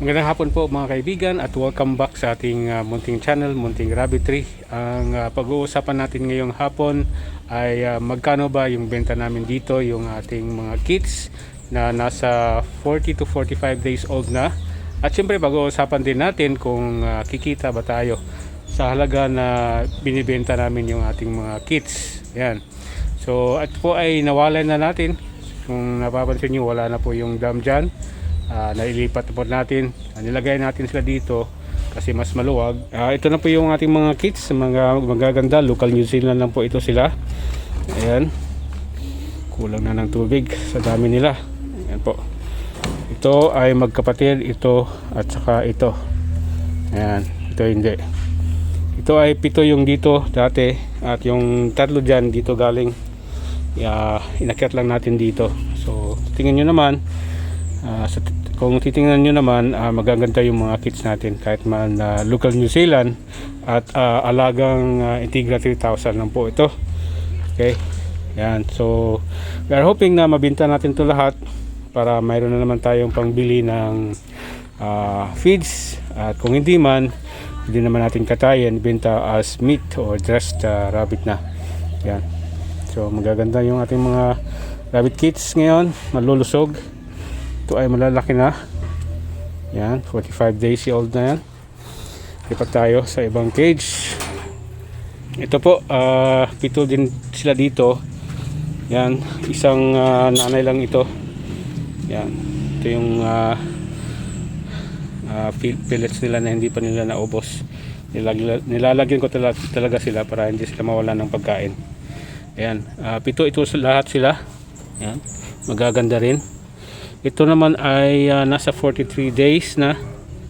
Magandang hapon po mga kaibigan at welcome back sa ating uh, munting channel, Munting Rabbitry. Ang uh, pag-uusapan natin ngayong hapon ay uh, magkano ba yung benta namin dito, yung ating mga kits na nasa 40 to 45 days old na. At syempre pag-uusapan din natin kung uh, kikita ba tayo sa halaga na binibenta namin yung ating mga kits. Yan. So at po ay nawalan na natin. Kung napapansin nyo wala na po yung dam dyan Ah, nailipat na po natin. Ah, nilagay natin sila dito kasi mas maluwag. Ah, ito na po yung ating mga kits mga magaganda. Local New Zealand lang po ito sila. Ayan. Kulang na ng tubig sa dami nila. Ayan po. Ito ay magkapatid ito at saka ito. Ayan. Ito hindi. Ito ay pito yung dito dati at yung tatlo dyan dito galing. Yeah, inakyat lang natin dito. So tingnan nyo naman Ah, sa, kung titingnan nyo naman, ah, magaganda yung mga kits natin kahit man ah, local New Zealand at ah, alagang ah, Integra 3000 lang po ito. Okay. Yan. So, we are hoping na mabinta natin to lahat para mayroon na naman tayong pangbili ng ah, feeds at kung hindi man, hindi naman natin katayin benta as meat or dressed ah, rabbit na. Yan. So, magaganda yung ating mga rabbit kits ngayon, malulusog. Ito ay malalaki na. Yan, 45 days old na yan. Lipat tayo sa ibang cage. Ito po, ah pito din sila dito. Yan, isang ah, nanay lang ito. Yan, ito yung ah, pil- pellets nila na hindi pa nila naubos. Nilalagyan ko talaga, sila para hindi sila mawalan ng pagkain. Ayan, ah, pito ito lahat sila. Yan, magaganda rin. Ito naman ay ah, nasa 43 days na.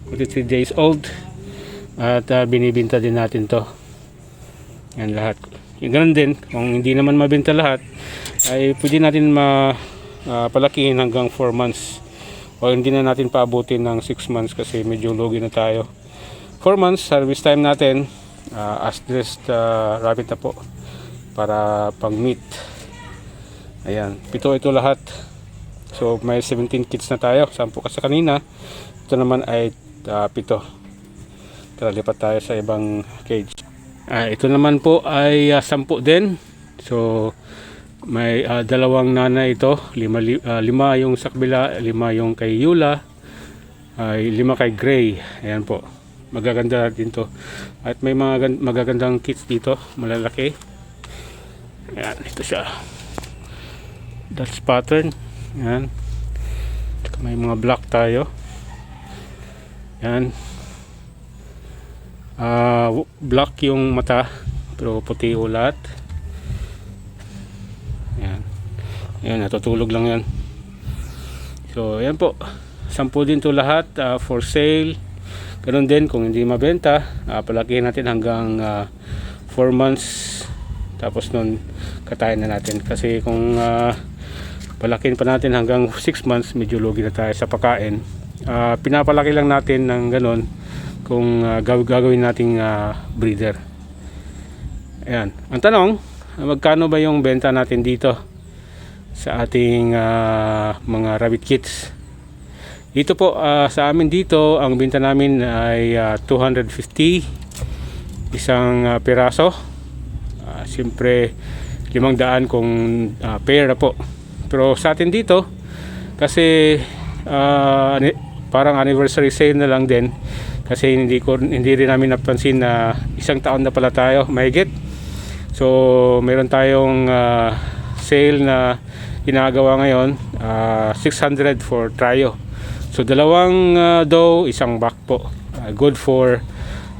43 days old. At ah, binibinta din natin to. Yan lahat. Yung ganun din, kung hindi naman mabenta lahat, ay pwede natin ma ah, palakihin hanggang 4 months. O hindi na natin paabutin ng 6 months kasi medyo lugi na tayo. 4 months, service time natin, ah, as dressed ah, rabbit na po para pang meat. Ayan, pito ito lahat. So may 17 kits na tayo, 10 kasi kanina. Ito naman ay ah, pito. Tara lipat tayo sa ibang cage. Ah, ito naman po ay ah, 10 din. So may ah, dalawang nanay ito, lima, li- ah, lima yung sa kabila, lima yung kay Yula, ay lima kay Gray. Ayan po. Magaganda din to. At may mga gan- magagandang kits dito, malalaki. Ayan, ito siya. Dutch pattern. Yan. May mga black tayo. Yan. Ah, w- black yung mata pero puti ulat. Yan. Yan, natutulog lang yan. So, yan po. Sampu din to lahat ah, for sale. Ganun din kung hindi mabenta, uh, palakihin natin hanggang 4 months. Tapos nun katayin na natin kasi kung ah, palakin pa natin hanggang 6 months medyo lugi na tayo sa pagkain. Ah, pinapalaki lang natin ng ganon kung gaw- gagawin nating ah, breeder. Ayan. Ang tanong magkano ba yung benta natin dito sa ating ah, mga rabbit kits? Dito po ah, sa amin dito ang benta namin ay ah, 250 isang ah, piraso. Ah, siyempre limang daan kung pair na po pero sa atin dito kasi ani- parang anniversary sale na lang din. Kasi hindi ko hindi rin namin napansin na isang taon na pala tayo mahigit so meron tayong ah, sale na ginagawa ngayon ah, 600 for trio so dalawang ah, dough isang back po. Ah, good for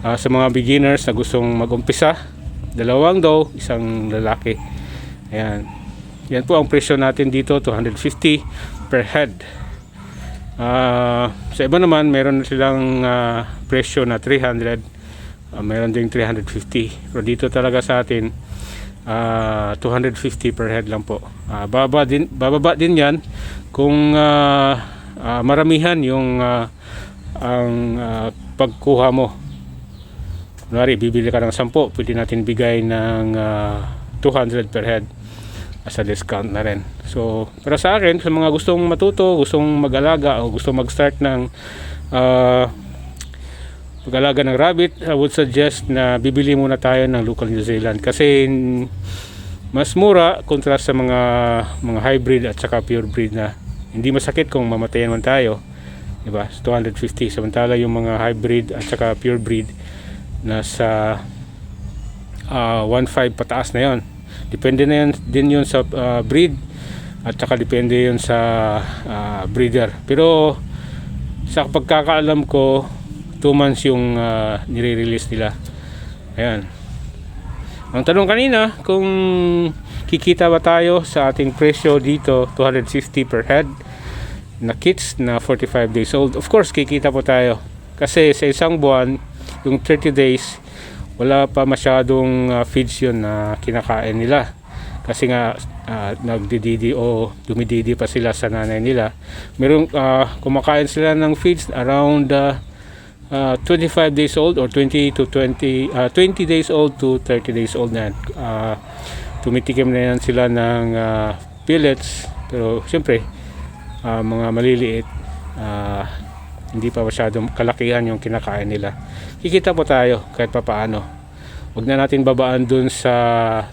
ah, sa mga beginners na gustong magumpisa. Dalawang dough isang lalaki. Ayan yan po ang presyo natin dito 250 per head. Ah, sa iba naman meron na silang ah, presyo na 300 Ah, meron ding 350 pero dito talaga sa atin ah, 250 per head lang po. Ah, baba din, bababa din yan kung ah, ah, maramihan yung ah, ang ah, pagkuha mo. Kunwari, bibili ka ng 10, pwede natin bigay ng ah, 200 per head. As a discount na rin. So, pero sa akin, sa mga gustong matuto, gustong mag-alaga o gustong mag-start ng ah, pag-alaga ng rabbit, I would suggest na bibili muna tayo ng local New Zealand kasi mas mura kontra sa mga mga hybrid at saka pure breed na hindi masakit kung mamatayan man tayo. Diba? 250 samantala yung mga hybrid at saka pure breed nasa ah 1.5 pataas na yon. Depende na yan din yun sa ah, breed at saka depende yun sa ah, breeder. Pero sa pagkakaalam ko 2 months yung ah, nire-release nila. Ayan. Ang tanong kanina kung kikita ba tayo sa ating presyo dito 250 per head na kits na 45 days old. Of course, kikita po tayo. Kasi sa isang buwan, yung 30 days, wala pa masyadong ah, feeds yun na kinakain nila. Kasi nga, ah, nagdididi o dumididi pa sila sa nanay nila. Merong ah, kumakain sila ng feeds around ah, ah, 25 days old or 20 to 20 ah, 20 days old to 30 days old na. Ah, tumitikim na yan sila ng ah, pellets pero siyempre ah, mga maliliit ah, hindi pa masyadong kalakihan yung kinakain nila. Kikita po tayo kahit pa paano huwag na natin babaan dun sa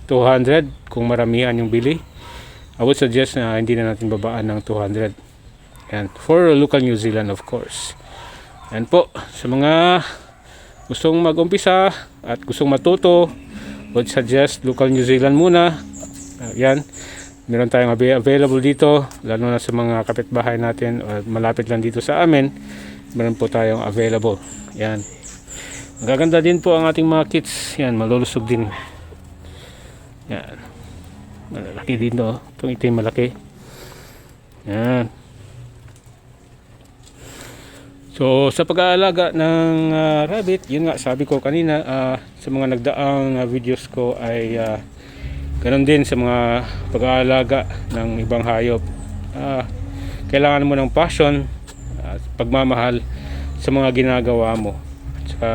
200 kung maramihan yung bili. I would suggest na hindi na natin babaan ng 200 and for local New Zealand of course. Yan po sa mga gustong mag-umpisa at gustong matuto would suggest local New Zealand muna. Uh, yan meron tayong avail- available dito lalo na sa mga kapitbahay natin o malapit lang dito sa amin. Meron po tayong available. Yan. Magaganda din po ang ating mga kits. Yan malulusog din. Yan. Malaki din to itong itim malaki. Yan. So sa pag-aalaga ng ah, rabbit, yun nga sabi ko kanina ah, sa mga nagdaang ah, videos ko ay ah, Ganon din sa mga pag-aalaga ng ibang hayop. Ah, kailangan mo ng passion at pagmamahal sa mga ginagawa mo. At saka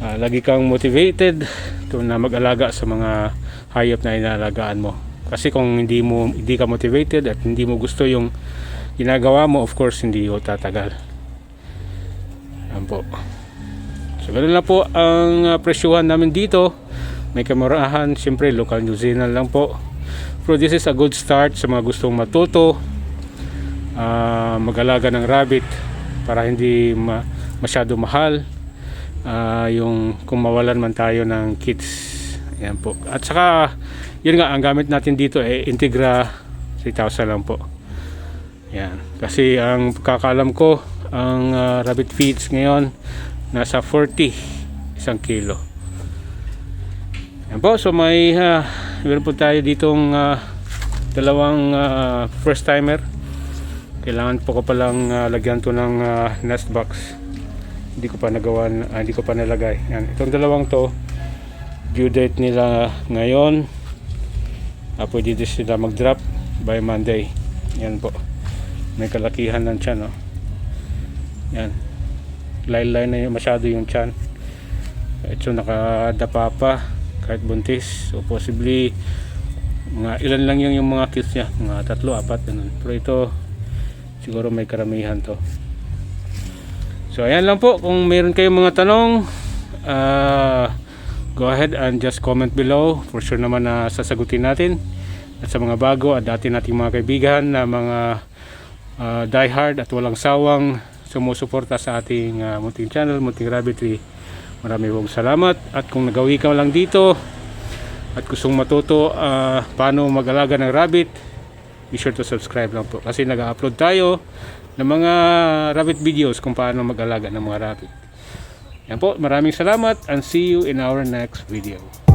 ah, lagi kang motivated to na mag-alaga sa mga hayop na inaalagaan mo. Kasi kung hindi mo hindi ka motivated at hindi mo gusto yung ginagawa mo, of course hindi ho tatagal. Yan po. So ganun lang po ang ah, presyuhan namin dito may kamerahan, siyempre local New Zealand lang po. Pero this is a good start sa mga gustong matuto, ah, mag-alaga ng rabbit para hindi ma- masyado mahal. Ah, yung kung mawalan man tayo ng kits. Ayan po. At saka, yun nga, ang gamit natin dito ay Integra 3000 lang po. Yan. Kasi ang pagkakalam ko, ang ah, rabbit feeds ngayon, nasa 40 isang kilo. Yan po, so may uh, meron po tayo ditong ah, dalawang ah, first timer. Kailangan po ko palang ah, lagyan to ng ah, nest box. Hindi ko pa nagawa, ah, hindi ko pa nalagay. Yan, itong dalawang to due date nila ngayon. Ah, pwede din sila mag-drop by Monday. Yan po. May kalakihan ng tiyan, no? Yan. Laylay na yung masyado yung tiyan. Ito nakadapa pa kahit buntis. So possibly mga ilan lang yung, yung mga kids niya. Mga tatlo, apat ganun. pero ito siguro may karamihan to. So ayan lang po. Kung mayroon kayong mga tanong ah, go ahead and just comment below. For sure naman na sasagutin natin. At sa mga bago at dati nating mga kaibigan na mga ah, die hard at walang sawang sumusuporta sa ating ah, munting channel, munting rabbitry Marami pong salamat at kung nagawi ka lang dito at gustong matuto ah, paano mag-alaga ng rabbit, be sure to subscribe lang po kasi nag-upload tayo ng mga rabbit videos kung paano mag-alaga ng mga rabbit. Yan po, maraming salamat and see you in our next video.